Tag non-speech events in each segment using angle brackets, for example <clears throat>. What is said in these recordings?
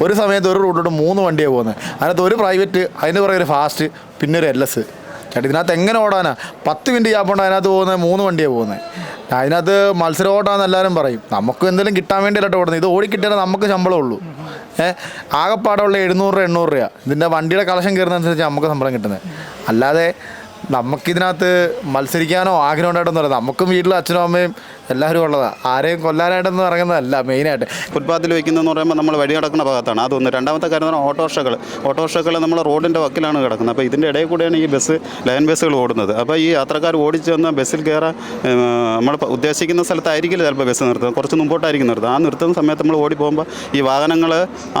ഒരു സമയത്ത് ഒരു റൂട്ടിലോട്ട് മൂന്ന് വണ്ടിയാണ് പോകുന്നത് അതിനകത്ത് ഒരു പ്രൈവറ്റ് അതിന് പുറകെ ഒരു ഫാസ്റ്റ് പിന്നെ ഒരു എൽ എസ് ചേട്ടാ ഇതിനകത്ത് എങ്ങനെ ഓടാനാ? പത്ത് മിനിറ്റ് ഗ്യാപ്പുണ്ട് അതിനകത്ത് പോകുന്നത് മൂന്ന് വണ്ടിയാണ് പോകുന്നത് അതിനകത്ത് മത്സരം ഓട്ടാന്ന് എല്ലാവരും പറയും. നമുക്ക് എന്തെങ്കിലും കിട്ടാൻ വേണ്ടിയില്ല ഓടുന്നത് ഇത് ഓടിക്കിട്ടിയാൽ നമുക്ക് ശമ്പളം ഉള്ളൂ. ഏഹ് ആകെപ്പാടുള്ള എഴുന്നൂറ് രൂപ എണ്ണൂറ് രൂപ ഇതിന്റെ വണ്ടിയുടെ കളക്ഷൻ കയറുന്നതനുസരിച്ച് നമുക്ക് ശമ്പളം കിട്ടുന്നത് അല്ലാതെ നമുക്കിതിനകത്ത് മത്സരിക്കാനോ ആഗ്രഹം ഉണ്ടായിട്ടൊന്നും അല്ല നമുക്കും വീട്ടിൽ അച്ഛനും അമ്മയും എല്ലാവരും ഉള്ളതാണ് ആരെയും കൊല്ലാനായിട്ടൊന്നും ഇറങ്ങുന്നതല്ല മെയിനായിട്ട്. ഫുട്പാത്തിൽ വയ്ക്കുന്നതെന്ന് പറയുമ്പോൾ നമ്മൾ വഴി കിടക്കുന്ന ഭാഗത്താണ്. അതൊന്ന്. രണ്ടാമത്തെ കാര്യം പറഞ്ഞാൽ ഓട്ടോറിക്ഷകൾ ഓട്ടോറിക്ഷകൾ നമ്മൾ റോഡിന്റെ വക്കിലാണ് കിടക്കുന്നത്. അപ്പോൾ ഇതിന്റെ ഇടയിൽ കൂടെയാണ് ഈ ബസ് ലൈൻ ബസ്സുകൾ ഓടുന്നത്. അപ്പോൾ ഈ യാത്രക്കാർ ഓടിച്ച് വന്ന ബസ്സിൽ കയറാൻ നമ്മൾ ഉദ്ദേശിക്കുന്ന സ്ഥലത്തായിരിക്കില്ല ചിലപ്പോൾ ബസ് നിർത്തുന്നത്. കുറച്ച് മുമ്പോട്ടായിരിക്കും നിർത്തുന്നത്. ആ നിർത്തുന്ന സമയത്ത് നമ്മൾ ഓടി പോകുമ്പോൾ ഈ വാഹനങ്ങൾ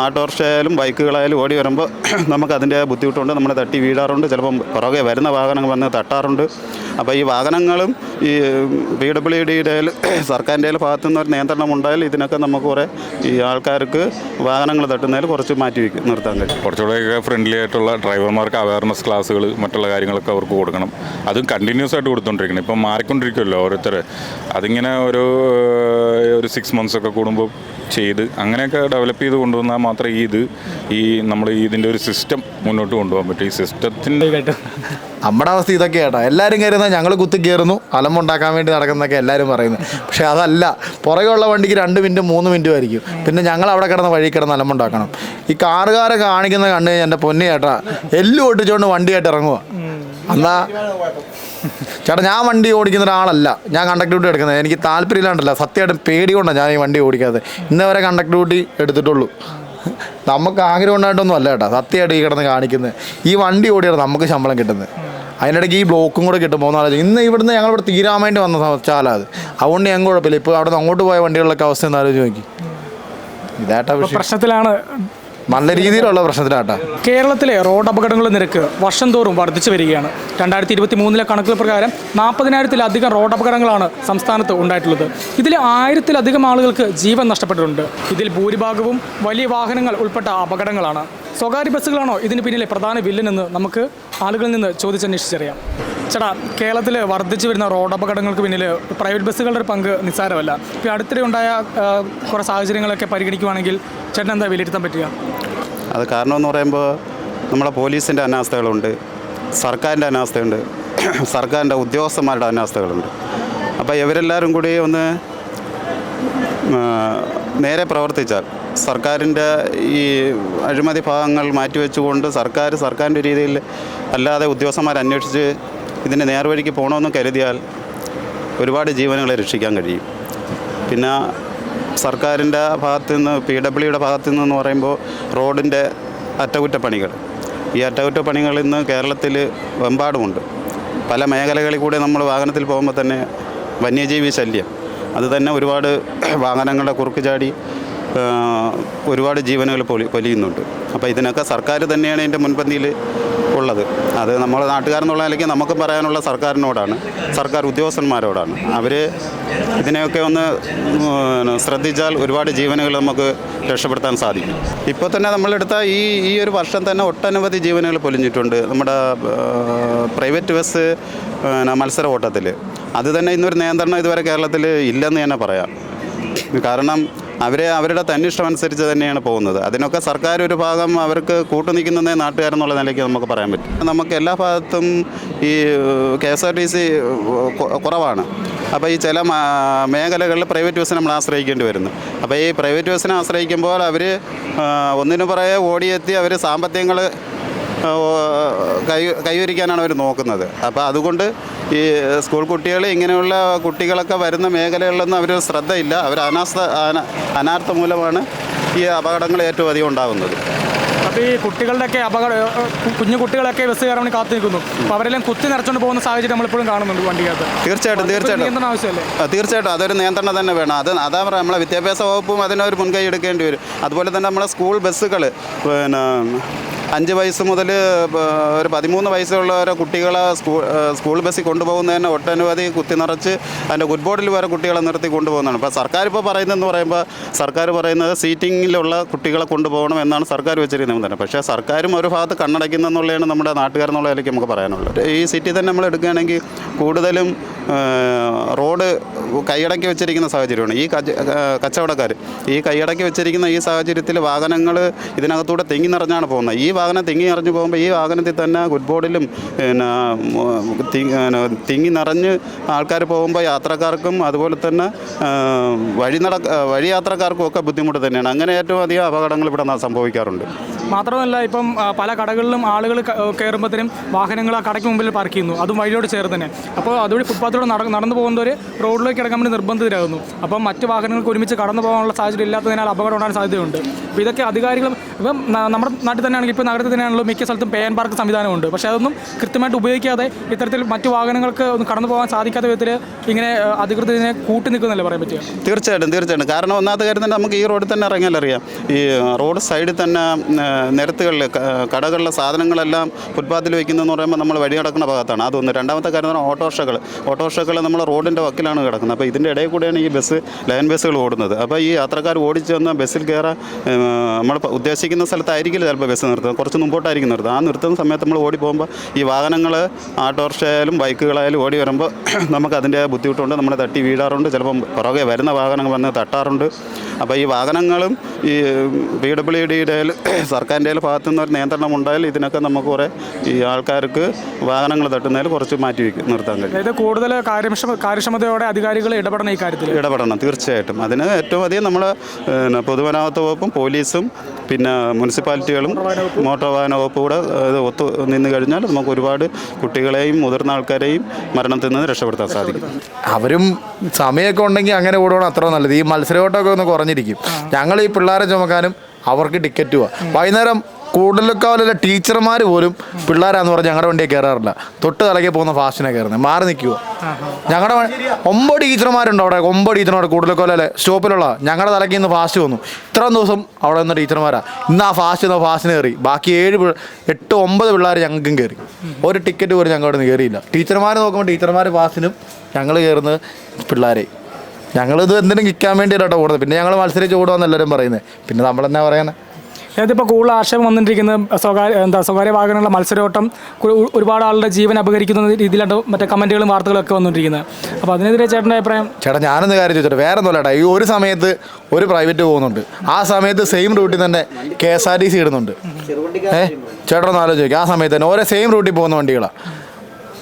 ഓട്ടോറിക്ഷ ആയാലും ബൈക്കുകളായാലും ഓടി വരുമ്പോൾ <clears throat> നമുക്ക് അതിന്റെ ബുദ്ധിമുട്ടുണ്ട്. നമ്മളെ തട്ടി വീഴാറുണ്ട്. ചിലപ്പം പുറകെ വരുന്ന വാഹനങ്ങൾ വന്ന് തട്ടാറുണ്ട്. അപ്പോൾ ഈ വാഹനങ്ങളും ഈ പി ഡബ്ല്യു ഡിയുടെ സർക്കാരിന്റെ ഭാഗത്തു നിന്ന് ഒരു നിയന്ത്രണം ഉണ്ടായാൽ ഇതിനൊക്കെ നമുക്ക് കുറേ ഈ ആൾക്കാർക്ക് വാഹനങ്ങൾ തട്ടുന്നതിൽ കുറച്ച് മാറ്റി വയ്ക്കും നിർത്താൻ കഴിയും. കുറച്ചുകൂടെയൊക്കെ ഫ്രണ്ട്ലി ആയിട്ടുള്ള ഡ്രൈവർമാർക്ക് അവയർനെസ് ക്ലാസ്സുകൾ മറ്റുള്ള കാര്യങ്ങളൊക്കെ അവർക്ക് കൊടുക്കണം. അതും കണ്ടിന്യൂസ് ആയിട്ട് കൊടുത്തുകൊണ്ടിരിക്കണം ഇപ്പം മാറിക്കൊണ്ടിരിക്കുമല്ലോ ഓരോരുത്തർ അതിങ്ങനെ ഒരു ഒരു സിക്സ് മന്ത്സ് ഒക്കെ കൂടുമ്പോൾ ചെയ്ത് അങ്ങനെയൊക്കെ ഡെവലപ്പ് ചെയ്ത് കൊണ്ടുവന്നാൽ മാത്രമേ ഈ ഇത് ഈ നമ്മൾ ഇതിന്റെ ഒരു സിസ്റ്റം മുന്നോട്ട് കൊണ്ടുപോകാൻ പറ്റും. ഈ സിസ്റ്റത്തിന്റെ നമ്മുടെ അവസ്ഥ ഇതൊക്കെ കേട്ടോ. എല്ലാവരും കയറുന്നത് ഞങ്ങൾ കുത്തി കയറുന്നു. അലമ്പുണ്ടാക്കാൻ വേണ്ടി നടക്കുന്നതൊക്കെ എല്ലാവരും പറയുന്നു. പക്ഷേ അതല്ല പുറകെയുള്ള വണ്ടിക്ക് രണ്ട് മിനിറ്റ് മൂന്ന് മിനിറ്റും ആയിരിക്കും. പിന്നെ ഞങ്ങൾ അവിടെ കിടന്ന വഴി കിടന്ന് അലമ്പുണ്ടാക്കണം. ഈ കാറുകാരെ കാണിക്കുന്ന കണ്ടു കഴിഞ്ഞാൽ എന്റെ പൊന്നു ചേട്ടാ എല്ലും ഒട്ടിച്ചുകൊണ്ട് വണ്ടിയായിട്ട് ഇറങ്ങുക എന്നാ ചേട്ടാ ഞാൻ വണ്ടി ഓടിക്കുന്ന ഒരാളല്ല. ഞാൻ കണ്ടക്ട് ഡ്യൂട്ടി എടുക്കുന്നത്. എനിക്ക് താല്പര്യമില്ലാണ്ടല്ല സത്യമായിട്ടും പേടി കൊണ്ടാണ് ഞാൻ ഈ വണ്ടി ഓടിക്കാതെ ഇന്ന് വരെ കണ്ടക്ട് ഡ്യൂട്ടി എടുത്തിട്ടുള്ളൂ. നമുക്ക് ആഗ്രഹം ഉണ്ടായിട്ടൊന്നും അല്ല കേട്ടോ. സത്യമായിട്ട് ഈ കിടന്ന് കാണിക്കുന്നത്. ഈ വണ്ടി ഓടിയാണ് നമുക്ക് ശമ്പളം കിട്ടുന്നത്. അതിനിടയ്ക്ക് ഈ ബ്ലോക്കും കൂടെ കിട്ടും. പോകുന്ന ഇന്ന് ഇവിടുന്ന് ഞങ്ങൾ ഇവിടെ തീരാൻ വേണ്ടി വന്ന ചാലാ അത്. അതുകൊണ്ട് ഞങ്ങൾ കുഴപ്പമില്ല. ഇപ്പോൾ അവിടെ നിന്ന് അങ്ങോട്ട് പോയ വണ്ടികളിലൊക്കെ അവസ്ഥ എന്ന് ആലോചിച്ച് നോക്കി. ഇതായിട്ടാ പ്രശ്നത്തിലാണ് നല്ല രീതിയിലുള്ള പ്രശ്നത്തിലാട്ടാ. കേരളത്തിലെ റോഡ് അപകടങ്ങൾ നിരക്ക് വർഷം തോറും വർദ്ധിച്ചു വരികയാണ്. രണ്ടായിരത്തി ഇരുപത്തി മൂന്നിലെ കണക്കുകൾ പ്രകാരം നാൽപ്പതിനായിരത്തിലധികം റോഡ് അപകടങ്ങളാണ് സംസ്ഥാനത്ത് ഉണ്ടായിട്ടുള്ളത്. ഇതിൽ ആയിരത്തിലധികം ആളുകൾക്ക് ജീവൻ നഷ്ടപ്പെട്ടിട്ടുണ്ട്. ഇതിൽ ഭൂരിഭാഗവും വലിയ വാഹനങ്ങൾ ഉൾപ്പെട്ട അപകടങ്ങളാണ്. സ്വകാര്യ ബസ്സുകളാണോ ഇതിന് പിന്നിലെ പ്രധാന വില്ലനെന്ന് നമുക്ക് ആളുകളിൽ നിന്ന് ചോദിച്ചന്വേഷിച്ചറിയാം. ചേട്ടാ കേരളത്തിൽ വർദ്ധിച്ചു വരുന്ന റോഡ് അപകടങ്ങൾക്ക് പിന്നിൽ പ്രൈവറ്റ് ബസ്സുകളുടെ പങ്ക് നിസ്സാരമല്ല. ഇപ്പോൾ അടുത്തിടെ ഉണ്ടായ കുറേ സാഹചര്യങ്ങളൊക്കെ പരിഗണിക്കുവാണെങ്കിൽ ചേട്ടൻ എന്താ വിലയിരുത്താൻ പറ്റുക? അത് കാരണമെന്ന് പറയുമ്പോൾ നമ്മളെ പോലീസിന്റെ അനാസ്ഥകളുണ്ട് സർക്കാരിന്റെ അനാസ്ഥയുണ്ട് <clears throat> സർക്കാരിന്റെ ഉദ്യോഗസ്ഥന്മാരുടെ അനാസ്ഥകളുണ്ട്. അപ്പോൾ ഇവരെല്ലാവരും കൂടി ഒന്ന് നേരെ പ്രവർത്തിച്ചാൽ സർക്കാരിന്റെ ഈ അഴിമതി ഭാഗങ്ങൾ മാറ്റിവെച്ചുകൊണ്ട് സർക്കാർ സർക്കാരിന്റെ രീതിയിൽ അല്ലാതെ ഉദ്യോഗസ്ഥന്മാർ അന്വേഷിച്ച് ഇതിന്റെ നേർവഴിക്ക് പോകണമെന്ന് കരുതിയാൽ ഒരുപാട് ജീവനുകളെ രക്ഷിക്കാൻ കഴിയും. പിന്നെ സർക്കാരിന്റെ ഭാഗത്തു നിന്ന് പി ഡബ്ല്യുടെ ഭാഗത്തു നിന്നെന്ന് പറയുമ്പോൾ റോഡിന്റെ അറ്റകുറ്റപ്പണികൾ. ഈ അറ്റകുറ്റപ്പണികൾ ഇന്ന് കേരളത്തിൽ വെമ്പാടുമുണ്ട്. പല മേഖലകളിൽ കൂടെ നമ്മൾ വാഹനത്തിൽ പോകുമ്പോൾ തന്നെ വന്യജീവി ശല്യം. അത് തന്നെ ഒരുപാട് <clears throat> വാഹനങ്ങളുടെ കുറുക്ക് ചാടി ഒരുപാട് ജീവനുകൾ പൊലി പൊലിയുന്നുണ്ട്. അപ്പോൾ ഇതിനൊക്കെ സർക്കാർ തന്നെയാണ് ഇതിന്റെ മുൻപന്തിയിൽ ഉള്ളത്. അത് നമ്മൾ നാട്ടുകാരെന്നുള്ള നിലയ്ക്ക് നമുക്ക് പറയാനുള്ള സർക്കാരിനോടാണ്. സർക്കാർ ഉദ്യോഗസ്ഥന്മാരോടാണ്. അവർ ഇതിനെയൊക്കെ ഒന്ന് ശ്രദ്ധിച്ചാൽ ഒരുപാട് ജീവനുകൾ നമുക്ക് രക്ഷപ്പെടുത്താൻ സാധിക്കും. ഇപ്പോൾ തന്നെ നമ്മളെടുത്ത ഈ ഈ ഒരു വർഷം തന്നെ ഒട്ടനവധി ജീവനുകൾ പൊലിഞ്ഞിട്ടുണ്ട്. നമ്മുടെ പ്രൈവറ്റ് ബസ് മത്സര ഓട്ടത്തിൽ അത് തന്നെ ഇന്നൊരു നിയന്ത്രണം ഇതുവരെ കേരളത്തിൽ ഇല്ലെന്ന് തന്നെ പറയാം. കാരണം അവരെ അവരുടെ തന്നിഷ്ടം അനുസരിച്ച് തന്നെയാണ് പോകുന്നത്. അതിനൊക്കെ സർക്കാർ ഒരു ഭാഗം അവർക്ക് കൂട്ടുനിൽക്കുന്നതേ നാട്ടുകാരെന്നുള്ള നിലയ്ക്ക് നമുക്ക് പറയാൻ പറ്റും. നമുക്ക് എല്ലാ ഭാഗത്തും ഈ K S R T C കുറവാണ്. അപ്പോൾ ഈ ചില മേഖലകളിൽ പ്രൈവറ്റ് ബസ്സിനെ നമ്മൾ ആശ്രയിക്കേണ്ടി വരുന്നു. അപ്പോൾ ഈ പ്രൈവറ്റ് ബസ്സിനെ ആശ്രയിക്കുമ്പോൾ അവർ ഒന്നിനു പുറകെ ഓടിയെത്തി അവർ സാമ്പത്തികങ്ങൾ കൈ കൈവരിക്കാനാണ് അവർ നോക്കുന്നത്. അപ്പോൾ അതുകൊണ്ട് ഈ സ്കൂൾ കുട്ടികൾ ഇങ്ങനെയുള്ള കുട്ടികളൊക്കെ വരുന്ന മേഖലകളിലൊന്നും അവർ ശ്രദ്ധയില്ല. അവർ അനാസ്ഥ അന- അനാർത്ഥ മൂലമാണ് ഈ അപകടങ്ങൾ ഏറ്റവും അധികം ഉണ്ടാകുന്നത്. അപ്പോൾ ഈ കുട്ടികളുടെയൊക്കെ അപകട കുഞ്ഞു കുട്ടികളൊക്കെ ബസ് കയറാൻ വേണ്ടി കാത്തു നിൽക്കുന്നു അപ്പോൾ അവരെല്ലാം കുത്തി നിറച്ചുകൊണ്ട് പോകുന്ന സാഹചര്യം നമ്മളിപ്പോഴും കാണുന്നുണ്ട് വണ്ടിക്കകത്ത്. തീർച്ചയായിട്ടും തീർച്ചയായിട്ടും. നിയന്ത്രണം ആവശ്യമല്ലേ? തീർച്ചയായിട്ടും. അതൊരു നിയന്ത്രണം തന്നെ വേണം. അത് അതാ പറയുക നമ്മളെ വിദ്യാഭ്യാസ വകുപ്പും അതിനൊരു മുൻകൈ എടുക്കേണ്ടി വരും. അതുപോലെ തന്നെ നമ്മളെ സ്കൂൾ ബസ്സുകൾ പിന്നെ അഞ്ച് വയസ്സ് മുതൽ ഒരു പതിമൂന്ന് വയസ്സുള്ള ഓരോ കുട്ടികളെ സ്കൂൾ സ്കൂൾ ബസ്സിൽ കൊണ്ടുപോകുന്നതിന് ഒട്ടനവധി കുത്തി നിറച്ച് അതിന്റെ ഗുഡ് ബോർഡിൽ വരെ കുട്ടികളെ നിർത്തി കൊണ്ടുപോകുന്നതാണ്. അപ്പോൾ സർക്കാർ ഇപ്പോൾ പറയുന്നതെന്ന് പറയുമ്പോൾ സർക്കാർ പറയുന്നത് സീറ്റിങ്ങിലുള്ള കുട്ടികളെ കൊണ്ടുപോകണം എന്നാണ് സർക്കാർ വെച്ചിരിക്കുന്നത് തന്നെ. പക്ഷേ സർക്കാരും ഒരു ഭാഗത്ത് കണ്ണടയ്ക്കുന്നെന്നുള്ളതാണ് നമ്മുടെ നാട്ടുകാരെന്നുള്ള നിലയ്ക്ക് നമുക്ക് പറയാനുള്ളത്. ഈ സിറ്റി തന്നെ നമ്മൾ എടുക്കുകയാണെങ്കിൽ കൂടുതലും റോഡ് കൈയടക്കി വെച്ചിരിക്കുന്ന സാഹചര്യമാണ്. ഈ കച്ച കച്ചവടക്കാർ ഈ കൈയടക്കി വെച്ചിരിക്കുന്ന ഈ സാഹചര്യത്തിൽ വാഹനങ്ങൾ ഇതിനകത്തൂടെ തെങ്ങി നിറഞ്ഞാണ് പോകുന്നത്. ഈ വാഹനം തിങ്ങി നിറഞ്ഞു പോകുമ്പോൾ ഈ വാഹനത്തിൽ തന്നെ ഗുഡ് ബോർഡിലും പിന്നെ തിങ്ങി നിറഞ്ഞ് ആൾക്കാർ പോകുമ്പോൾ യാത്രക്കാർക്കും അതുപോലെ തന്നെ വഴി നട വഴി യാത്രക്കാർക്കും ഒക്കെ ബുദ്ധിമുട്ട് തന്നെയാണ്. അങ്ങനെ ഏറ്റവും അധികം അപകടങ്ങൾ ഇവിടെ സംഭവിക്കാറുണ്ട്. മാത്രമല്ല ഇപ്പം പല കടകളിലും ആളുകൾ കയറുമ്പോഴത്തേനും വാഹനങ്ങൾ ആ കടയ്ക്ക് മുമ്പിൽ പാർക്ക് ചെയ്യുന്നു. അതും വഴിയോട് ചേർന്ന് തന്നെ. അപ്പോൾ അതുവഴി ഫുട്പാത്തിലൂടെ നട നടന്നു പോകുന്നവർ റോഡിലേക്ക് ഇറങ്ങാൻ വേണ്ടി നിർബന്ധിതരാകുന്നു. അപ്പം മറ്റ് വാഹനങ്ങൾക്ക് ഒരുമിച്ച് കടന്നു പോകാനുള്ള സാഹചര്യം ഇല്ലാത്തതിനാൽ അപകടം ഉണ്ടാകാൻ സാധ്യതയുണ്ട്. അപ്പോൾ ഇതൊക്കെ അധികാരികളും ഇപ്പം നമ്മുടെ നാട്ടിൽ തന്നെയാണെങ്കിൽ ഇപ്പോൾ നഗരത്തിൽ തന്നെയാണല്ലോ മിക്ക സ്ഥലത്തും പേ പാർക്ക് സംവിധാനമുണ്ട്. പക്ഷേ അതൊന്നും കൃത്യമായിട്ട് ഉപയോഗിക്കാതെ ഇത്തരത്തിൽ മറ്റു വാഹനങ്ങൾക്ക് ഒന്ന് കടന്നു പോകാൻ സാധിക്കാത്ത വിധത്തിൽ ഇങ്ങനെ അധികൃതർ ഇതിനെ കൂട്ടി നിൽക്കുന്നല്ലേ പറയാൻ പറ്റുക? തീർച്ചയായിട്ടും തീർച്ചയായിട്ടും. കാരണം ഒന്നാമത്തെ കാര്യം തന്നെ നമുക്ക് ഈ റോഡിൽ തന്നെ ഇറങ്ങിയാൽ അറിയാം. ഈ റോഡ് സൈഡിൽ തന്നെ നിരത്തുകളിൽ കടകളിലെ സാധനങ്ങളെല്ലാം ഫുട്പാത്തിൽ വെക്കുന്നതെന്ന് പറയുമ്പോൾ നമ്മൾ വഴി നടക്കുന്ന ഭാഗത്താണ്. അതൊന്ന്. രണ്ടാമത്തെ കാര്യം പറഞ്ഞാൽ ഓട്ടോറിക്ഷകൾ. ഓട്ടോറിക്ഷകൾ നമ്മൾ റോഡിന്റെ വക്കിലാണ് കിടക്കുന്നത്. അപ്പോൾ ഇതിന്റെ ഇടയിൽ കൂടെയാണ് ഈ ബസ് ലൈൻ ബസ്സുകൾ ഓടുന്നത്. അപ്പോൾ ഈ യാത്രക്കാർ ഓടിച്ചു വന്ന ബസ്സിൽ കയറാൻ നമ്മൾ ഉദ്ദേശിക്കുന്ന സ്ഥലത്തായിരിക്കില്ല ചിലപ്പോൾ ബസ് നിർത്തുന്നത് കുറച്ച് മുമ്പോട്ടായിരിക്കും നിർത്തുന്നത് ആ നിർത്തുന്ന സമയത്ത് നമ്മൾ ഓടി പോകുമ്പോൾ ഈ വാഹനങ്ങൾ ആട്ടോറിക്ഷയായാലും ബൈക്കുകളായാലും ഓടി വരുമ്പോൾ <clears throat> നമുക്ക് അതിന്റെ ബുദ്ധിമുട്ടുണ്ട്. നമ്മളെ തട്ടി വീഴാറുണ്ട്. ചിലപ്പം പുറകെ വരുന്ന വാഹനങ്ങൾ വന്ന് തട്ടാറുണ്ട്. അപ്പോൾ ഈ വാഹനങ്ങളും ഈ പി ഡബ്ല്യു ഡിയുടെ <clears throat> സർക്കാരിന്റെ ഭാഗത്തു നിന്ന് ഒരു നിയന്ത്രണം ഉണ്ടായാൽ ഇതിനൊക്കെ നമുക്ക് കുറേ ഈ ആൾക്കാർക്ക് വാഹനങ്ങൾ തട്ടുന്നതിൽ കുറച്ച് മാറ്റി വയ്ക്കും നിർത്താൻ കഴിയും. അതായത് കൂടുതൽ കാര്യക്ഷമ കാര്യക്ഷമതയോടെ അധികാരികൾ ഇടപെടണം ഈ കാര്യത്തിൽ. ഇടപെടണം തീർച്ചയായിട്ടും. അതിന് ഏറ്റവും അധികം നമ്മൾ പൊതുമരാമത്ത് വകുപ്പും പോലീസും പിന്നെ മുനിസിപ്പാലിറ്റികളും മോട്ടോർ വാഹന വകുപ്പും കൂടെ ഇത് ഒത്തു നിന്ന് കഴിഞ്ഞാൽ നമുക്ക് ഒരുപാട് കുട്ടികളെയും മുതിർന്ന ആൾക്കാരെയും മരണത്തിൽ നിന്ന് രക്ഷപ്പെടുത്താൻ സാധിക്കും. അവരും സമയമൊക്കെ ഉണ്ടെങ്കിൽ അങ്ങനെ ഓടുകയാണ് അത്ര നല്ലത്. ഈ മത്സരയോട്ടമൊക്കെ ഒന്ന് കുറഞ്ഞിരിക്കും. ഞങ്ങൾ ഈ പിള്ളേരെ ചുമക്കാനും അവർക്ക് ടിക്കറ്റ് പോവാം. വൈകുന്നേരം കൂടുതലൊക്കെ ടീച്ചർമാർ പോലും പിള്ളേരാന്ന് പറഞ്ഞ് ഞങ്ങളുടെ വണ്ടിയെ കയറാറില്ല തൊട്ട് തലകെ പോകുന്ന ഫാസ്റ്റിനെ കയറുന്നത് മാറി നിൽക്കുക ഞങ്ങളുടെ ഒമ്പത് ടീച്ചർമാരുണ്ട് അവിടെ. ഒമ്പത് ടീച്ചർമാർ കൂടുതലൊക്കെ സ്റ്റോപ്പിലുള്ള. ഞങ്ങളുടെ തലയ്ക്ക് ഇന്ന് ഫാസ്റ്റ് വന്നു. ഇത്രയും ദിവസം അവിടെ നിന്ന് ടീച്ചർമാരാ. ഇന്ന് ആ ഫാസ്റ്റ് നിന്ന് ഫാസ്റ്റിന് കയറി ബാക്കി ഏഴ് എട്ട് ഒമ്പത് പിള്ളേർ ഞങ്ങൾക്കും കയറി ഒരു ടിക്കറ്റ് പോലും ഞങ്ങളുടെ നിന്ന് കയറിയില്ല ടീച്ചർമാർ നോക്കുമ്പോൾ ടീച്ചർമാർ ഫാസ്റ്റിനും ഞങ്ങൾ കയറുന്നത് പിള്ളേരെ. ഞങ്ങളിത് എന്തിനും കിക്കാൻ വേണ്ടിയിട്ടാണ് ഓടുന്നത്. പിന്നെ ഞങ്ങൾ മത്സരിച്ച് ഓടുകയെന്ന് എല്ലാവരും പറയുന്നത് പിന്നെ നമ്മളെന്നാ പറയുന്നത് ഇതിപ്പോൾ കൂടുതൽ ആക്ഷേപം വന്നിട്ടിരിക്കുന്നത് സ്വകാര്യ എന്താ സ്വകാര്യ വാഹനങ്ങളുടെ മത്സരോട്ടം ഒരുപാട് ആളുടെ ജീവൻ അപകരിക്കുന്ന രീതിയിലാണ് മറ്റേ കമന്റുകളും വാർത്തകളും ഒക്കെ വന്നിട്ടിരിക്കുന്നത്. അപ്പോൾ അതിനെതിരെ ചേട്ടന്റെ അഭിപ്രായം? ചേട്ടാ ഞാനൊന്ന് കാര്യം ചോദിച്ചോട്ടെ? വേറെ ഒന്നുമല്ല ഈ ഒരു സമയത്ത് ഒരു പ്രൈവറ്റ് പോകുന്നുണ്ട്. ആ സമയത്ത് സെയിം റൂട്ടിൽ തന്നെ K S R T C ഇടുന്നുണ്ട്. ഏ? ചേട്ടനൊന്ന് ആലോചിക്കുക ആ സമയത്ത് തന്നെ ഓരോ സെയിം റൂട്ടിൽ പോകുന്ന വണ്ടികളാണ്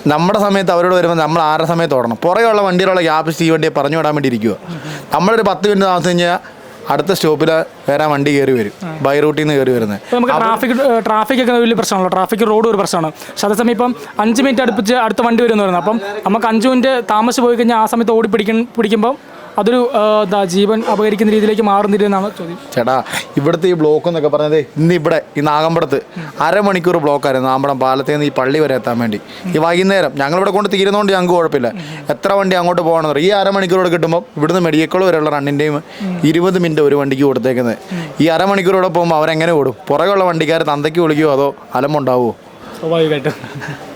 നമ്മുടെ സമയത്ത് അവരോട് വരുമ്പോൾ നമ്മൾ ആരുടെ സമയത്ത് ഓടണം? പുറകെയുള്ള വണ്ടികളുള്ള ഗ്യാപ്പ് ഈ വണ്ടിയെ പറഞ്ഞു വിടാൻ വേണ്ടി ഇരിക്കുക നമ്മളൊരു പത്ത് മിനിറ്റ് താമസിച്ച് കഴിഞ്ഞാൽ അടുത്ത സ്റ്റോപ്പിൽ വേറെ വണ്ടി കയറി വരും. ബൈ റൂട്ടിൽ നിന്ന് കയറി വരുന്നത്. നമുക്ക് ട്രാഫിക് ട്രാഫിക് ഒക്കെ വലിയ പ്രശ്നമാണല്ലോ. ട്രാഫിക് റോഡ് ഒരു പ്രശ്നമാണ്. പക്ഷേ അതേസമയം ഇപ്പം അഞ്ച് മിനിറ്റ് അടുപ്പിച്ച് അടുത്ത വണ്ടി വരുമെന്ന് പറയുന്നത്. അപ്പം നമുക്ക് അഞ്ച് മിനിറ്റ് താമസിച്ച് പോയി കഴിഞ്ഞാൽ ആ സമയത്ത് ഓടി പിടിക്കും പിടിക്കുമ്പോൾ അതൊരു എന്താ ജീവൻ അപകരിക്കുന്ന രീതിയിലേക്ക് മാറുന്നില്ലെന്നാണ് ചോദ്യം. ചേട്ടാ ഇവിടുത്തെ ഈ ബ്ലോക്ക് എന്നൊക്കെ പറഞ്ഞത് ഇന്ന് ഇവിടെ ഈ നാഗമ്പടത്ത് അരമണിക്കൂർ ബ്ലോക്കായിരുന്നു നാമ്പടം പാലത്തിൽ നിന്ന് ഈ പള്ളി വരെ എത്താൻ വേണ്ടി. ഈ വൈകുന്നേരം ഞങ്ങളിവിടെ കൊണ്ട് തീരുന്നതുകൊണ്ട് ഞങ്ങൾക്ക് കുഴപ്പമില്ല. എത്ര വണ്ടി അങ്ങോട്ട് പോകണമെന്ന് ഈ അരമണിക്കൂറോടെ കിട്ടുമ്പോൾ ഇവിടുന്ന് മെഡിക്കൽ വരെയുള്ള റണ്ണിന്റെയും ഇരുപത് മിനിറ്റ് ഒരു വണ്ടിക്ക് കൊടുത്തേക്കുന്നത്. ഈ അരമണിക്കൂറോടെ പോകുമ്പോൾ അവരെങ്ങനെ ഓടും? പുറകെയുള്ള വണ്ടിക്കാർ തന്തയ്ക്ക് വിളിക്കുമോ അതോ അലമുണ്ടാവുമോ സ്വാഭാവികമായിട്ടും.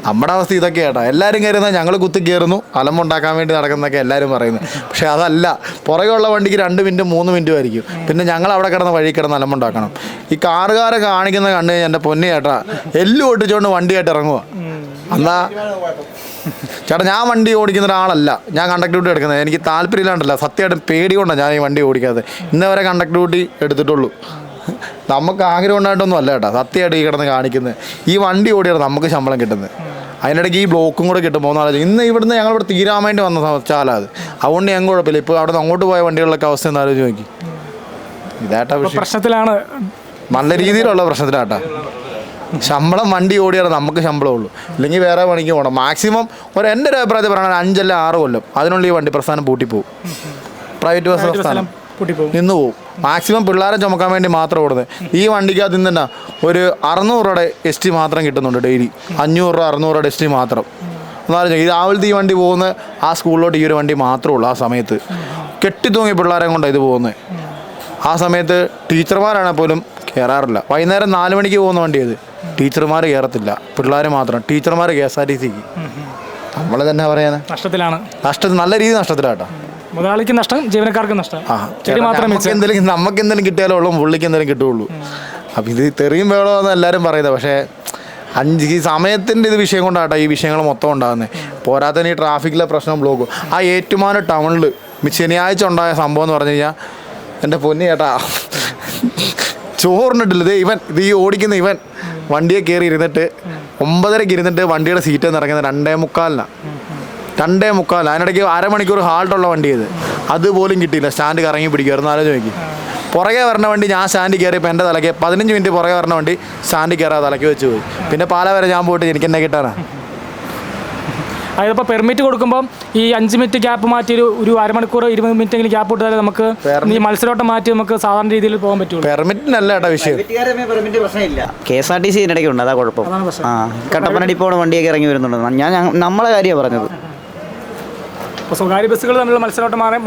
നമ്മുടെ അവസ്ഥ ഇതൊക്കെ ആട്ടോ. എല്ലാവരും കയറുന്നത് ഞങ്ങൾ കുത്തി കയറുന്നു. അലമ്പുണ്ടാക്കാൻ വേണ്ടി നടക്കുന്നൊക്കെ എല്ലാവരും പറയുന്നു. പക്ഷെ അതല്ല. പുറകെയുള്ള വണ്ടിക്ക് രണ്ട് മിനിറ്റ് മൂന്ന് മിനിറ്റും ആയിരിക്കും. പിന്നെ ഞങ്ങൾ അവിടെ കിടന്ന വഴി കിടന്ന് അലമ്പുണ്ടാക്കണം. ഈ കാറുകാരെ കാണിക്കുന്ന കണ്ടു കഴിഞ്ഞാൽ എന്റെ പൊന്നി ചേട്ടാ എല്ലു ഒട്ടിച്ചുകൊണ്ട് വണ്ടിയായിട്ട് ഇറങ്ങുക എന്നാ ചേട്ടാ ഞാൻ വണ്ടി ഓടിക്കുന്ന ഒരാളല്ല. ഞാൻ കണ്ടക്ട് ഡ്യൂട്ടി എടുക്കുന്നത്. എനിക്ക് താല്പര്യമില്ലാണ്ടല്ല. സത്യമായിട്ടും പേടി കൊണ്ടാണ് ഞാൻ ഈ വണ്ടി ഓടിക്കാതെ ഇന്നേ വരെ കണ്ടക്ടർ ഡ്യൂട്ടി എടുത്തിട്ടുള്ളൂ. നമുക്ക് ആഗ്രഹം ഉണ്ടായിട്ടൊന്നും അല്ല കേട്ടോ. സത്യമായിട്ട് ഈ കിടന്ന് കാണിക്കുന്നത്. ഈ വണ്ടി ഓടിയാണ് നമുക്ക് ശമ്പളം കിട്ടുന്നത്. അതിനിടയ്ക്ക് ഈ ബ്ലോക്കും കൂടെ കിട്ടും. ഒന്നാലോചിച്ച് ഇന്ന് ഇവിടുന്ന് ഞങ്ങൾ ഇവിടെ തീരാൻ വേണ്ടി വന്ന ചാലാ അത്. അതുകൊണ്ട് ഞങ്ങൾ കുഴപ്പമില്ല. ഇപ്പോൾ അവിടെ നിന്ന് അങ്ങോട്ട് പോയ വണ്ടികളിലൊക്കെ അവസ്ഥ എന്ന് ആലോചിച്ച് നോക്കി. ഇതായിട്ടാ പ്രശ്നത്തിലാണ്. നല്ല രീതിയിലുള്ള പ്രശ്നത്തിലാട്ടാ. ശമ്പളം വണ്ടി ഓടിയാണ് നമുക്ക് ശമ്പളം ഉള്ളൂ ഇല്ലെങ്കിൽ വേറെ പണിക്ക് പോകണം. മാക്സിമം ഒരു എന്റെ ഒരു അഭിപ്രായത്തിൽ പറയുകയാണെങ്കിൽ അഞ്ചല്ല ആറ് കൊല്ലം. അതിനുള്ള ഈ വണ്ടി പ്രസ്ഥാനം പൂട്ടിപ്പോവും. പ്രൈവറ്റ് ബസ് പ്രസ്ഥാനം നിന്ന് പോകും മാക്സിമം പിള്ളേരെ ചുമക്കാൻ വേണ്ടി മാത്രം ഓടുന്നത്. ഈ വണ്ടിക്കകത്ത് നിന്ന് തന്നെ ഒരു അറുന്നൂറ് രൂപയുടെ എസ് ടി മാത്രം കിട്ടുന്നുണ്ട് ഡെയിലി അഞ്ഞൂറ് രൂപ അറുന്നൂറ് രൂപയുടെ എസ് ടി മാത്രം. എന്നാലും ഈ രാവിലത്തെ ഈ വണ്ടി പോകുന്ന ആ സ്കൂളിലോട്ട് ഈ ഒരു വണ്ടി മാത്രമേ ഉള്ളൂ ആ സമയത്ത്. കെട്ടിത്തൂങ്ങി പിള്ളേരെ കൊണ്ടാണ് ഇത് പോകുന്നത്. ആ സമയത്ത് ടീച്ചർമാരാണെങ്കിൽ പോലും കയറാറില്ല വൈകുന്നേരം നാല് മണിക്ക് പോകുന്ന വണ്ടി അത് ടീച്ചർമാർ കയറത്തില്ല പിള്ളേർ മാത്രം. ടീച്ചർമാർ കെ എസ് ആർ ടി സിക്ക്. നമ്മൾ തന്നെ പറയാനാ നഷ്ടത്തിലാണ്. നഷ്ടത്തിൽ നല്ല രീതി നഷ്ടത്തിലാട്ടോ. മുതലാളിക്ക് നഷ്ടം ജീവനക്കാർക്ക് നഷ്ടം. ആ നമുക്ക് എന്തെങ്കിലും നമുക്ക് എന്തെങ്കിലും കിട്ടിയാലേ ഉള്ളൂ പുള്ളിക്ക് എന്തെങ്കിലും കിട്ടുള്ളൂ അപ്പം ഇത് തെറിയും എന്ന് എല്ലാരും പറയുന്നത്. പക്ഷേ അഞ്ച് ഈ സമയത്തിന്റെ ഇത് വിഷയം കൊണ്ടാട്ടോ ഈ വിഷയങ്ങൾ മൊത്തം ഉണ്ടാകുന്നത്. പോരാത്തതിന് ഈ ട്രാഫിക്കിലെ പ്രശ്നം ബ്ലോക്കും. ആ ഏറ്റുമാന ടൗണിൽ ശനിയാഴ്ച ഉണ്ടായ സംഭവം എന്ന് പറഞ്ഞു കഴിഞ്ഞാൽ എന്റെ പൊന്നി ചേട്ടാ ചോറിനിട്ടില്ല. ഇത് ഇവൻ ഇത് ഈ ഓടിക്കുന്ന ഇവൻ വണ്ടിയെ കയറി ഇരുന്നിട്ട് ഒമ്പതരക്ക് ഇരുന്നിട്ട് വണ്ടിയുടെ സീറ്റിൽ നിന്ന് ഇറങ്ങുന്നത് രണ്ടേ മുക്കാലിനാണ് രണ്ടേ മുക്കാൽ. അതിനിടയ്ക്ക് അരമണിക്കൂർ ഹാൾട്ടുള്ള വണ്ടി ഇത് അതുപോലും കിട്ടിയില്ല. സ്റ്റാൻഡ് കറങ്ങി പിടിക്കുമായിരുന്നു ആലോചിച്ച് നോക്കി. പുറകെ വരണ വണ്ടി ഞാൻ സ്റ്റാൻഡിൽ കയറിയപ്പോൾ എന്റെ തലയ്ക്ക് പതിനഞ്ച് മിനിറ്റ് പുറകെ വരണ വണ്ടി സ്റ്റാൻഡിൽ കയറാതെ തലയ്ക്ക് വെച്ച് പോയി. പിന്നെ പാല വരെ ഞാൻ പോയിട്ട് എനിക്ക് എന്നെ കിട്ടാനാ അതിപ്പോൾ പെർമിറ്റ് കൊടുക്കുമ്പോൾ ഈ അഞ്ച് മിനിറ്റ് ഗ്യാപ്പ് മാറ്റി ഒരു ഒരു അരമണിക്കൂർ ഇരുപത് മിനിറ്റ് എങ്കിലും ഗ്യാപ്പ് ഇട്ടാൽ നമുക്ക് ഈ മത്സരോട്ടം മാറ്റി നമുക്ക് സാധാരണ രീതിയിൽ പോകാൻ പറ്റും പെർമിറ്റിനല്ല ഏട്ടാ വിഷയം. K S R T C ഇതിനിടയ്ക്കുണ്ട് അതാ കുഴപ്പം. ആ കട്ടപ്പനടി പോണ വണ്ടിയൊക്കെ ഇറങ്ങി വരുന്നുണ്ട്. ഞാൻ ഞാൻ- നമ്മളെ കാര്യമാണ് പറഞ്ഞത്. അപ്പോൾ സ്വകാര്യ ബസ്സുകൾ തമ്മിലുള്ള മത്സരമായിട്ട് മാറി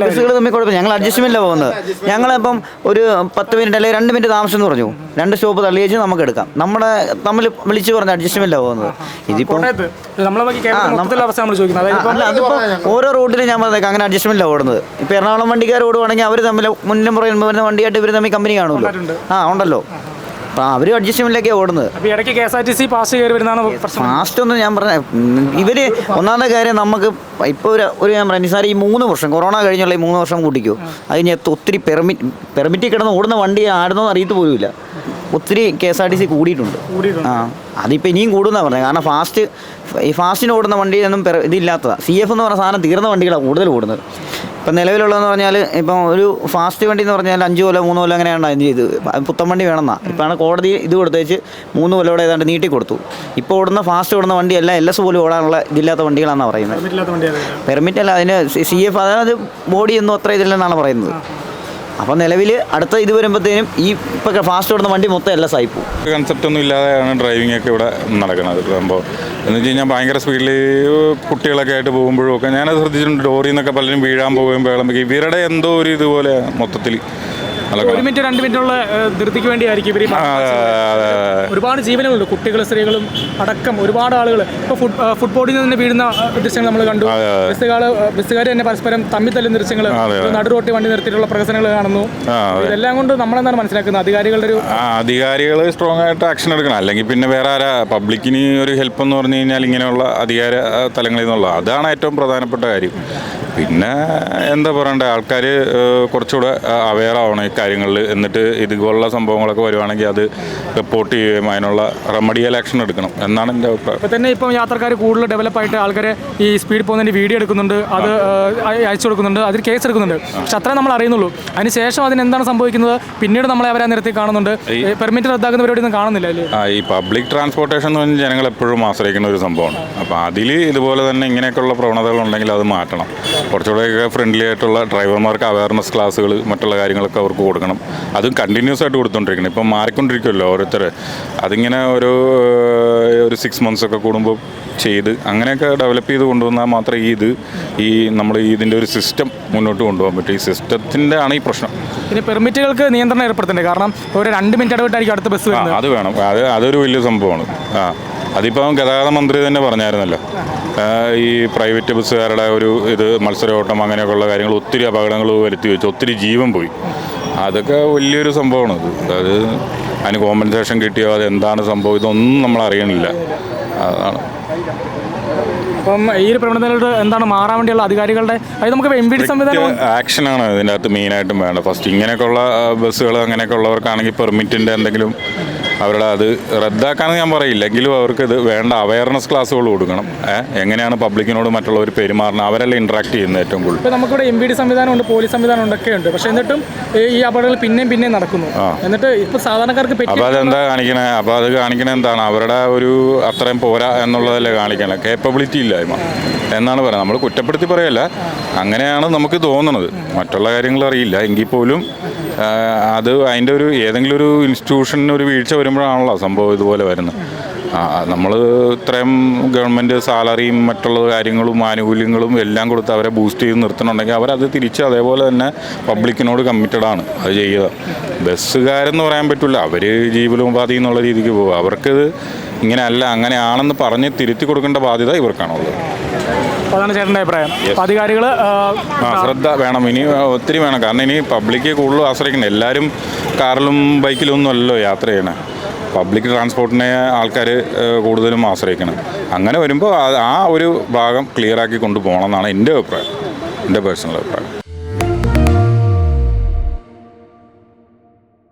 ബസ്സുകൾ തമ്മിൽ കുഴപ്പമില്ല. ഞങ്ങൾ അഡ്ജസ്റ്റ്മെന്റിലാണ് പോകുന്നത്. ഞങ്ങളിപ്പം ഒരു പത്ത് മിനിറ്റ് അല്ലെങ്കിൽ രണ്ട് മിനിറ്റ് താമസം എന്ന് പറഞ്ഞു. രണ്ട് സ്റ്റോപ്പ് തള്ളിയേച്ച് നമുക്ക് എടുക്കാം. നമ്മുടെ തമ്മിൽ വിളിച്ചു പറഞ്ഞ അഡ്ജസ്റ്റ്മെന്റിലാണ് പോകുന്നത്. ഇതിപ്പം ഇപ്പം അല്ല അതിപ്പോൾ ഓരോ റൂട്ടിലും ഞാൻ പറഞ്ഞേക്കാം. അങ്ങനെ അഡ്ജസ്റ്റ്മെന്റിലാണ് ഓടുന്നത്. ഇപ്പോൾ എറണാകുളം വണ്ടിക്കാർ ഓടുവാണെങ്കിൽ അവർ തമ്മിൽ മുന്നിലും പുറകിൽ വരുന്ന വണ്ടിയായിട്ട് ഇവർ തമ്മിൽ കമ്പനി കാണുമല്ലോ. ആ ഉണ്ടല്ലോ. അപ്പം അവർ അഡ്ജസ്റ്റ്മെന്റിലേക്കാണ് ഓടുന്നത്. അപ്പോൾ ഇടയ്ക്ക് K S R T C pass കയറി വരുന്നതാണ് പ്രശ്നം. ഫാസ്റ്റ് ഒന്നും ഞാൻ പറഞ്ഞ ഇവർ ഒന്നാമത്തെ കാര്യം നമുക്ക് ഇപ്പോൾ ഒരു ഒരു ഞാൻ പറയാം നിസാർ ഈ മൂന്ന് വർഷം കൊറോണ കഴിഞ്ഞുള്ള ഈ മൂന്ന് വർഷം കൂട്ടിക്കോ. അതിന് ഒത്തിരി പെർമിറ്റ് പെർമിറ്റിൽ കിടന്ന് ഓടുന്ന വണ്ടി ആടുന്നോ അറിയത്ത് പോലുമില്ല. ഒത്തിരി K S R T C കൂടിയിട്ടുണ്ട്. ആ അതിപ്പോൾ ഇനിയും കൂടുമെന്നാണ് പറഞ്ഞത് കാരണം ഫാസ്റ്റ് ഈ ഫാസ്റ്റിന് ഓടുന്ന വണ്ടിയൊന്നും ഇതില്ലാത്തതാണ് സി എഫ് എന്ന് പറഞ്ഞ സാധനം തീർന്ന വണ്ടികളാണ് കൂടുതൽ ഓടുന്നത്. ഇപ്പം നിലവിലുള്ളതെന്ന് പറഞ്ഞാൽ ഇപ്പം ഒരു ഫാസ്റ്റ് വണ്ടി എന്ന് പറഞ്ഞാൽ അഞ്ച് കൊല്ലം മൂന്ന് കൊല്ലം അങ്ങനെയാണ് അതിന് ഇത് പുത്തൻ വണ്ടി വേണമെന്നാ. ഇപ്പോഴാണ് കോടതി ഇത് കൊടുത്തേച്ച് മൂന്ന് കൊല്ലോടെ ഏതാണ്ട് നീട്ടി കൊടുത്തു. ഇപ്പോൾ ഓടുന്ന ഫാസ്റ്റ് ഓടുന്ന വണ്ടി എല്ലാം എൽ എസ് പോലും ഓടാനുള്ള ഇതില്ലാത്ത വണ്ടികളാണെന്നാണ് പറയുന്നത്. പെർമിറ്റ് അല്ല അതിന് സി എഫ് അതായത് ബോഡി ഒന്നും അത്ര ഇതില്ലെന്നാണ് പറയുന്നത്. അപ്പം നിലവിൽ അടുത്ത ഇത് വരുമ്പോഴത്തേനും ഈ ഇപ്പൊ ഫാസ്റ്റ് ഓടുന്ന വണ്ടി മൊത്തം എല്ലാം പോകും കൺസെപ്റ്റ് ഒന്നും ഇല്ലാതെയാണ് ഡ്രൈവിംഗ് ഒക്കെ ഇവിടെ നടക്കുന്നത് സംഭവം എന്ന് വെച്ച് കഴിഞ്ഞാൽ ഭയങ്കര സ്പീഡിൽ കുട്ടികളൊക്കെ ആയിട്ട് പോകുമ്പോഴും ഒക്കെ ഞാനത് ശ്രദ്ധിച്ചിട്ടുണ്ട്. ഡോറിന്നൊക്കെ പലരും വീഴാൻ പോകുമ്പോൾ ഇവരുടെ എന്തോ ഒരു ഇതുപോലെ മൊത്തത്തിൽ ഒരു മിനിറ്റ് രണ്ട് മിനിറ്റുള്ള ധൃതിക്ക് വേണ്ടിയായിരിക്കും ഇവർ ഒരുപാട് ജീവനുകളുണ്ട്. കുട്ടികൾ സ്ത്രീകളും അടക്കം ഒരുപാട് ആളുകൾ ഇപ്പോൾ ഫുട് ഫുട്ബോളിൽ നിന്ന് തന്നെ വീഴുന്ന ദൃശ്യങ്ങൾ നമ്മൾ കണ്ടു. ബസ്സുകാർ ബസ്സുകാർ തന്നെ പരസ്പരം തമ്മിൽ തല്ലുന്ന ദൃശ്യങ്ങൾ. നടുറോട്ടി വണ്ടി നിർത്തിയിട്ടുള്ള പ്രകസനങ്ങൾ കാണുന്നു. ഇതെല്ലാം കൊണ്ട് നമ്മളെന്താണ് മനസ്സിലാക്കുന്നത്? അധികാരികളുടെ ഒരു അധികാരികൾ സ്ട്രോങ് ആയിട്ട് ആക്ഷൻ എടുക്കണം. അല്ലെങ്കിൽ പിന്നെ വേറെ ആരാ? പബ്ലിക്കിന് ഒരു ഹെൽപ്പ് എന്ന് പറഞ്ഞു കഴിഞ്ഞാൽ ഇങ്ങനെയുള്ള അധികാര തലങ്ങളിൽ നിന്നുള്ള. അതാണ് ഏറ്റവും പ്രധാനപ്പെട്ട കാര്യം. പിന്നെ എന്താ പറയണ്ടേ ആൾക്കാർ കുറച്ചുകൂടെ അവെയർ ആവണം ഈ കാര്യങ്ങളിൽ. എന്നിട്ട് ഇതുപോലുള്ള സംഭവങ്ങളൊക്കെ വരുവാണെങ്കിൽ അത് റിപ്പോർട്ട് ചെയ്യുകയും അതിനുള്ള റെമഡിയൽ ആക്ഷൻ എടുക്കണം എന്നാണ് എന്റെ അഭിപ്രായം. ഇപ്പം തന്നെ ഇപ്പം യാത്രക്കാർ കൂടുതൽ ഡെവലപ്പായിട്ട് ആൾക്കാരെ ഈ സ്പീഡ് പോകുന്നതിന്റെ വീഡിയോ എടുക്കുന്നുണ്ട് അത് അയച്ചു കൊടുക്കുന്നുണ്ട് അതിൽ കേസ് എടുക്കുന്നുണ്ട്. പക്ഷെ അത്രേ നമ്മൾ അറിയുന്നുള്ളൂ. അതിനുശേഷം അതിന് എന്താണ് സംഭവിക്കുന്നത്? പിന്നീട് നമ്മളെ അവരെ നിരത്തി കാണുന്നുണ്ട്. പെർമിറ്റ് റദ്ദാക്കുന്ന പരിപാടി ഒന്നും കാണുന്നില്ല അല്ലേ? ആ ഈ പബ്ലിക് ട്രാൻസ്പോർട്ടേഷൻ എന്ന് പറഞ്ഞാൽ ജനങ്ങൾ എപ്പോഴും ആശ്രയിക്കുന്ന ഒരു സംഭവമാണ്. അപ്പോൾ അതിൽ ഇതുപോലെ തന്നെ ഇങ്ങനെയൊക്കെയുള്ള പ്രവണതകൾ ഉണ്ടെങ്കിൽ അത് മാറ്റണം. കുറച്ചുകൂടെയൊക്കെ ഫ്രണ്ട്ലി ആയിട്ടുള്ള ഡ്രൈവർമാർക്ക് അവയർനെസ് ക്ലാസ്സുകൾ മറ്റുള്ള കാര്യങ്ങളൊക്കെ അവർക്ക് കൊടുക്കണം. അതും കണ്ടിന്യൂസ് ആയിട്ട് കൊടുത്തോണ്ടിരിക്കണം. ഇപ്പം മാറിക്കൊണ്ടിരിക്കുമല്ലോ ഓരോരുത്തർ അതിങ്ങനെ ഒരു ഒരു സിക്സ് മന്ത്സ് ഒക്കെ കൂടുമ്പോൾ ചെയ്ത് അങ്ങനെയൊക്കെ ഡെവലപ്പ് ചെയ്ത് കൊണ്ടുവന്നാൽ മാത്രമേ ഈ ഇത് ഈ നമ്മൾ ഇതിന്റെ ഒരു സിസ്റ്റം മുന്നോട്ട് കൊണ്ടുപോകാൻ പറ്റും. ഈ സിസ്റ്റത്തിന്റെ ആണ് ഈ പ്രശ്നം. പിന്നെ പെർമിറ്റുകൾക്ക് നിയന്ത്രണം ഏർപ്പെടുത്തേണ്ടത് കാരണം ഒരു രണ്ട് മിനിറ്റ് ഇടവിട്ടായിരിക്കും അടുത്ത ബസ് അത് വേണം. അത് അതൊരു വലിയ സംഭവമാണ്. ആ. അതിപ്പം ഗതാഗത മന്ത്രി തന്നെ പറഞ്ഞായിരുന്നല്ലോ. ഈ പ്രൈവറ്റ് ബസ്സുകാരുടെ ഒരു ഇത് മത്സരയോട്ടം അങ്ങനെയൊക്കെയുള്ള കാര്യങ്ങൾ ഒത്തിരി അപകടങ്ങൾ വരുത്തി വെച്ചു. ഒത്തിരി ജീവൻ പോയി. അതൊക്കെ വലിയൊരു സംഭവമാണ് അത്. അത് അതിന് കോമ്പൻസേഷൻ കിട്ടിയോ അത് എന്താണ് സംഭവം? ഇതൊന്നും നമ്മൾ അറിയണില്ല. അതാണ്. അപ്പം ഈ ഒരു പ്രവണതയിലോട്ട് എന്താണ് മാറാൻ വേണ്ടിയുള്ള അധികാരികളുടെ അത് നമുക്ക് എം പി ഡി സംവിധാനം ആക്ഷനാണ് ഇതിന്റെ അകത്ത് മെയിനായിട്ടും വേണ്ടത്. ഫസ്റ്റ് ഇങ്ങനെയൊക്കെയുള്ള ബസ്സുകൾ അങ്ങനെയൊക്കെ ഉള്ളവർക്കാണെങ്കിൽ പെർമിറ്റിന്റെ എന്തെങ്കിലും അവരുടെ അത് റദ്ദാക്കാന്ന് ഞാൻ പറയില്ല എങ്കിലും അവർക്ക് ഇത് വേണ്ട അവയർനെസ് ക്ലാസ്സുകൾ കൊടുക്കണം. എങ്ങനെയാണ് പബ്ലിക്കിനോട് മറ്റുള്ളവർ പെരുമാറുന്നത് അവരെല്ലാം ഇൻട്രാക്ട് ചെയ്യുന്നത് ഏറ്റവും കൂടുതൽ. ഇപ്പോൾ നമുക്കിവിടെ എം ബി ഡി സംവിധാനമുണ്ട് പോലീസ് സംവിധാനം ഒക്കെ ഉണ്ട്. പക്ഷേ എന്നിട്ടും ഈ- അപകടങ്ങൾ പിന്നെയും പിന്നെയും നടക്കുന്നു. എന്നിട്ട് ഇപ്പോൾ സാധാരണക്കാർക്ക് അപ്പോൾ അതെന്താ കാണിക്കണേ? അപ്പോൾ അത് കാണിക്കണത് എന്താണ്? അവരുടെ ഒരു അത്രയും പോരാ എന്നുള്ളതല്ലേ കാണിക്കണേ? കേപ്പബിലിറ്റി ഇല്ലായ്മ. എന്നാണ് പറയുന്നത്. നമ്മൾ കുറ്റപ്പെടുത്തി പറയല്ല. അങ്ങനെയാണ് നമുക്ക് തോന്നുന്നത് മറ്റുള്ള കാര്യങ്ങൾ അറിയില്ല. എങ്കിൽ പോലും അത് അതിന്റെ ഒരു ഏതെങ്കിലും ഒരു ഇൻസ്റ്റിറ്റ്യൂഷന് ഒരു വീഴ്ച വരുമ്പോഴാണല്ലോ സംഭവം ഇതുപോലെ വരുന്നത്. നമ്മൾ ഇത്രയും ഗവൺമെന്റ് സാലറിയും മറ്റുള്ള കാര്യങ്ങളും ആനുകൂല്യങ്ങളും എല്ലാം കൊടുത്ത് അവരെ ബൂസ്റ്റ് ചെയ്ത് നിർത്തണമെങ്കിൽ അവരത് തിരിച്ച് അതേപോലെ തന്നെ പബ്ലിക്കിനോട് കമ്മിറ്റഡ് ആണ് അത് ചെയ്യുക. ബസ്സുകാരെന്ന് പറയാൻ പറ്റില്ല. അവർ ജീവനോപാധി എന്നുള്ള രീതിക്ക് പോകുക അവർക്കിത് ഇങ്ങനെയല്ല അങ്ങനെയാണെന്ന് പറഞ്ഞ് തിരുത്തി കൊടുക്കേണ്ട ബാധ്യത ഇവർക്കാണുള്ളത്. അതാണ് ചേട്ടന്റെ അഭിപ്രായം. അധികാരികൾ ശ്രദ്ധ വേണം. ഇനി ഒത്തിരി വേണം. കാരണം ഇനി പബ്ലിക് കൂടുതൽ ആശ്രയിക്കണം എല്ലാവരും കാറിലും ബൈക്കിലും ഒന്നും അല്ലല്ലോ യാത്ര ചെയ്യണേ. പബ്ലിക് ട്രാൻസ്പോർട്ടിനെ ആൾക്കാർ കൂടുതലും ആശ്രയിക്കണം. അങ്ങനെ വരുമ്പോൾ ആ- ആ ഒരു ഭാഗം ക്ലിയറാക്കി കൊണ്ടുപോകണം എന്നാണ് എന്റെ അഭിപ്രായം. എന്റെ പേഴ്സണൽ അഭിപ്രായം.